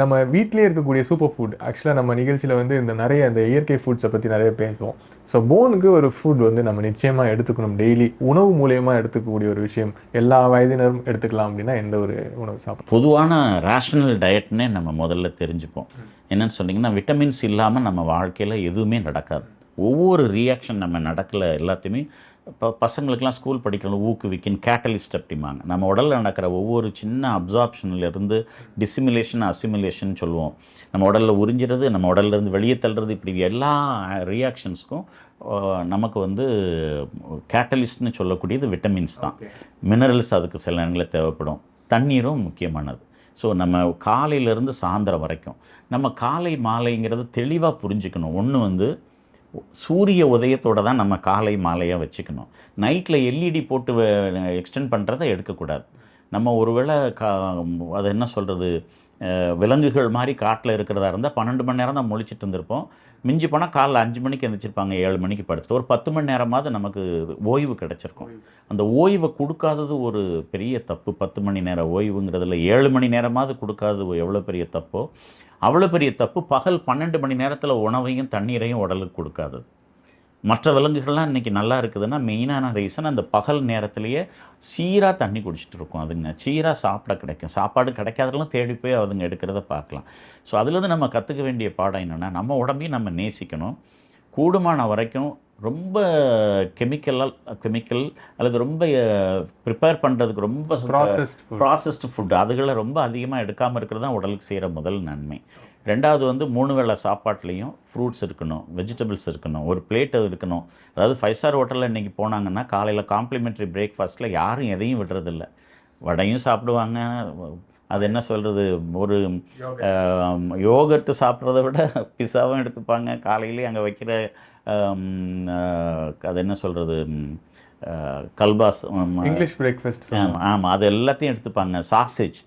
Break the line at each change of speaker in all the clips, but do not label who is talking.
நம்ம வீட்டிலேயே இருக்கக்கூடிய சூப்பர் ஃபுட் ஆக்சுவலாக நம்ம நிகழ்ச்சியில் வந்து இந்த நிறைய இந்த இயற்கை ஃபுட்ஸை பற்றி நிறைய பேசுவோம். ஸோ போனுக்கு ஒரு ஃபுட் வந்து நம்ம நிச்சயமாக எடுத்துக்கணும் டெய்லி உணவு மூலயமா எடுத்துக்கக்கூடிய ஒரு விஷயம். எல்லா வயதினரும் எடுத்துக்கலாம் அப்படின்னா எந்த ஒரு உணவு சாப்பிடும்
பொதுவான ரேஷனல் டயட்னே நம்ம முதல்ல தெரிஞ்சுப்போம். என்னென்னு சொன்னீங்கன்னா விட்டமின்ஸ் இல்லாமல் நம்ம வாழ்க்கையில் எதுவுமே நடக்காது. ஒவ்வொரு ரியாக்ஷன் நம்ம நடக்கல எல்லாத்தையுமே இப்போ பசங்களுக்கெல்லாம் ஸ்கூல் படிக்கணும் ஊக்குவிக்கின் கேட்டலிஸ்ட் அப்படிம்பாங்க. நம்ம உடலில் நடக்கிற ஒவ்வொரு சின்ன அப்சார்ப்ஷன்லேருந்து டிசிமிலேஷன் அசிமிலேஷன் சொல்லுவோம். நம்ம உடலில் உறிஞ்சிறது நம்ம உடல்ல இருந்து வெளியே தள்ளுறது இப்படி எல்லா ரியாக்ஷன்ஸ்க்கும் நமக்கு வந்து கேட்டலிஸ்ட்னு சொல்லக்கூடியது விட்டமின்ஸ் தான். மினரல்ஸ் அதுக்கு சில நேரங்களில் தேவைப்படும். தண்ணீரும் முக்கியமானது. ஸோ நம்ம காலையிலேருந்து சாயந்தரம் வரைக்கும். நம்ம காலை மாலைங்கிறது தெளிவாக புரிஞ்சுக்கணும். ஒன்று வந்து சூரிய உதயத்தோடு தான் நம்ம காலை மாலையாக வச்சுக்கணும். நைட்டில் எல்இடி போட்டு எக்ஸ்டெண்ட் பண்ணுறதை எடுக்கக்கூடாது. நம்ம ஒருவேளை கா அது என்ன சொல்கிறது விலங்குகள் மாதிரி காட்டில் இருக்கிறதா இருந்தால் பன்னெண்டு மணி நேரம் தான் முழிச்சிட்டு இருந்திருப்போம். மிஞ்சி போனால் காலைல அஞ்சு மணிக்கு எழுந்திரிச்சிருப்பாங்க ஏழு மணிக்கு படுத்துட்டு. ஒரு பத்து மணி நேரமாவது நமக்கு ஓய்வு கிடச்சிருக்கும். அந்த ஓய்வை கொடுக்காதது ஒரு பெரிய தப்பு. பத்து மணி நேரம் ஓய்வுங்கிறதுல ஏழு மணி நேரமாவது கொடுக்காதது எவ்வளோ பெரிய தப்போ? அவ்வளோ பெரிய தப்பு பகல் பன்னெண்டு மணி நேரத்தில் உணவையும் தண்ணீரையும் உடலுக்கு கொடுக்காதது. மற்ற விலங்குகள்லாம் இன்றைக்கி நல்லா இருக்குதுன்னா மெயினான ரீசன் அந்த பகல் நேரத்திலேயே சீராக தண்ணி குடிச்சிட்டு இருக்கும். அதுங்க சீராக சாப்பிட கிடைக்கும். சாப்பாடு கிடைக்காதெல்லாம் தேடி போய் அதுங்க எடுக்கிறத பார்க்கலாம். ஸோ அதுலேருந்து நம்ம கற்றுக்க வேண்டிய பாடம் என்னென்னா நம்ம உடம்பையும் நம்ம நேசிக்கணும். கூடுமான வரைக்கும் ரொம்ப கெமிக்கலால் கெமிக்கல் அல்லது ரொம்ப ப்ரிப்பேர் பண்ணுறதுக்கு ரொம்ப
ப்ராசஸ்ட்
ப்ராசஸ்டு ஃபுட் அதுகளை ரொம்ப அதிகமாக எடுக்காமல் இருக்கிறது தான் உடலுக்கு செய்கிற முதல் நன்மை. ரெண்டாவது வந்து மூணு வேளை சாப்பாட்லேயும் ஃப்ரூட்ஸ் இருக்கணும் வெஜிடபிள்ஸ் இருக்கணும் ஒரு பிளேட் இருக்கணும். அதாவது ஃபைவ் ஸ்டார் ஹோட்டலில் இன்றைக்கி போனாங்கன்னா காலையில் காம்ப்ளிமெண்ட்ரி பிரேக்ஃபாஸ்ட்டில் யாரும் எதையும் விடுறதில்ல. வடையும் சாப்பிடுவாங்க. அது என்ன சொல்கிறது ஒரு யோகர்ட்டு சாப்பிட்றத விட பிஸாவும் எடுத்துப்பாங்க. காலையிலேயே அங்கே வைக்கிற அது என்ன சொல்கிறது கல்பாஸ்
இங்கிலீஷ் பிரேக்ஃபாஸ்ட்
ஆமாம் அது எல்லாத்தையும் எடுத்துப்பாங்க. சாசேஜ்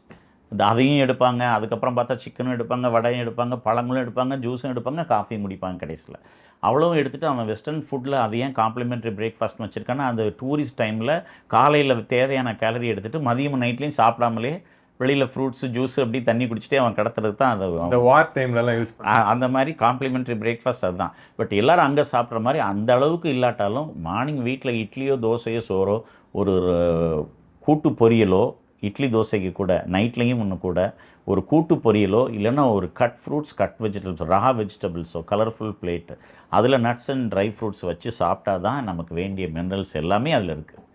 அதையும் எடுப்பாங்க அதுக்கப்புறம் பார்த்தா சிக்கனும் எடுப்பாங்க வடையும் எடுப்பாங்க பழங்களும் எடுப்பாங்க ஜூஸும் எடுப்பாங்க காஃபியும் குடிப்பாங்க கடைசியில். அவ்வளவும் எடுத்துகிட்டு அவன் வெஸ்டர்ன் ஃபுட்டில் அதையும் காம்ப்ளிமெண்ட்ரி பிரேக்ஃபாஸ்ட் வச்சுருக்கான்னா அந்த டூரிஸ்ட் டைமில் காலையில் தேவையான கேலரி எடுத்துகிட்டு மதியம் நைட்லேயும் சாப்பிடாமலே வெளியில் ஃப்ரூட்ஸு ஜூஸ் அப்படி தண்ணி குடிச்சிட்டே அவன் கடத்துறது தான் அது.
இந்த வார் டைம்லலாம் யூஸ்
அந்த மாதிரி காம்ப்ளிமெண்ட்ரி பிரேக்ஃபாஸ்ட் அதுதான். பட் எல்லாரும் அங்கே சாப்பிட்ற மாதிரி அந்த அளவுக்கு இல்லாட்டாலும் மார்னிங் வீட்டில் இட்லியோ தோசையோ சோறோ ஒரு கூட்டு பொரியலோ இட்லி தோசைக்கு கூட நைட்லேயும் ஒன்று கூட ஒரு கூட்டு பொரியலோ இல்லைன்னா ஒரு cut fruits cut vegetables raw வெஜிடபிள்ஸோ colourful plate அதில் நட்ஸ் அண்ட் ட்ரை ஃப்ரூட்ஸ் வச்சு சாப்பிட்டா தான் நமக்கு வேண்டிய மினரல்ஸ் எல்லாமே அதில் இருக்குது